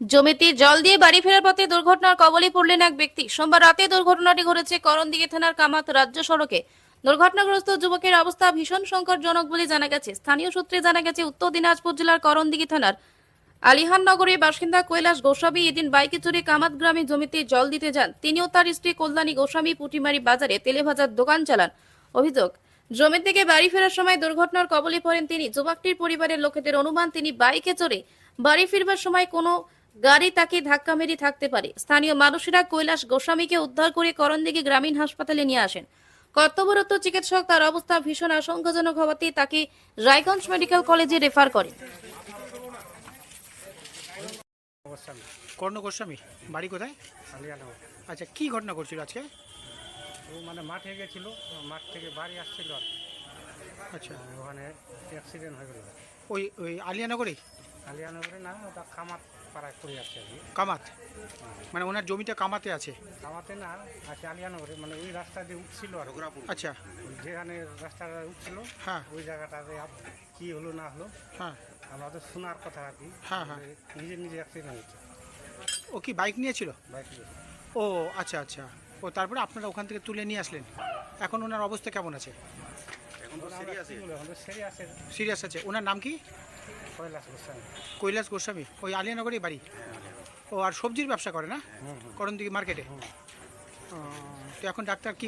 জমিতে জল দিয়ে বাড়ি ফেরার পথে দুর্ঘটনার কবলে পড়লেন এক ব্যক্তি। সোমবার রাতে দুর্ঘটনাটি ঘটেছে করণদিঘি থানার কামাত রাজ্য সড়কে। দুর্ঘটনাগ্রস্ত যুবকের অবস্থা ভীষণ সংকটজনক বলে জানা গেছে। স্থানীয় সূত্রে জানা গেছে, উত্তর দিনাজপুর জেলার করণদিঘি থানার আলিহান নগরের বাসিন্দা কৈলাস গোস্বামী এদিন বাইকে চড়ে কামাত গ্রামে জমিতে জল দিতে যান। তিনিও তার স্ত্রী কল্যাণী গোস্বামী পুটিমারি বাজারে তেলে ভাজার দোকান চালান। অভিযোগ জমি থেকে বাড়ি ফেরার সময় দুর্ঘটনার কবলে পড়েন তিনি। যুবকটির পরিবারের লোকেদের অনুমান, তিনি বাইকে চড়ে বাড়ি ফিরবার সময় কোনো গাড়ি তাকে ধাক্কা মেরে থাকতে পারে। স্থানীয় মানুষেরা কৈলাস গোস্বামীকে উদ্ধার করে করণদিঘি গ্রামীণ হাসপাতালে নিয়ে আসেন। কর্তব্যরত চিকিৎসক তার অবস্থা ভীষণ আশঙ্কাজনক হওয়াতে তাকে রায়গঞ্জ মেডিকেল কলেজে রেফার করেন। কর্ণ গোস্বামী বাড়ি কোথায়? আচ্ছা কি ঘটনা করছিল আজকে? ও মানে মাঠে গেছিল মাঠ থেকে বাড়ি আসছিল। আচ্ছা। ওখানে অ্যাক্সিডেন্ট হয়ে গেল। ওই ওই আলিয়ানগরে? আলিয়ানগরে না ওটা কামাত পাড়ায় পড়ে যাচ্ছে আর কি। কামাত? মানে ওনার জমিটা কামাতে আছে? কামাতে না আছে আলিয়ানগরে মানে ওই রাস্তা দিয়ে উঠছিল আর আচ্ছা। যেখানে রাস্তাটা উঠছিল হ্যাঁ। ওই জায়গাটাতে আপ- কি হলো না হলো হ্যাঁ। আমরা তো শোনার কথা আর কি। হ্যাঁ, হ্যাঁ। নিজে নিজে অ্যাক্সিডেন্ট হয়েছে ও কি বাইক নিয়েছিল? বাইক ও আচ্ছা আচ্ছা। ও তারপরে আপনারা ওখান থেকে তুলে নিয়ে আসলেন। এখন ওনার অবস্থা কেমন আছে? এখন তো সিরিয়াসে সিরিয়াস আছে। ওনার নাম কি? কৈলাস গোস্বামী। কৈলাস গোস্বামী ওই আলিয়ানগরেই বাড়ি? ও আর সবজির ব্যবসা করে না? করণ দিকে মার্কেটে? তো এখন ডাক্তার কি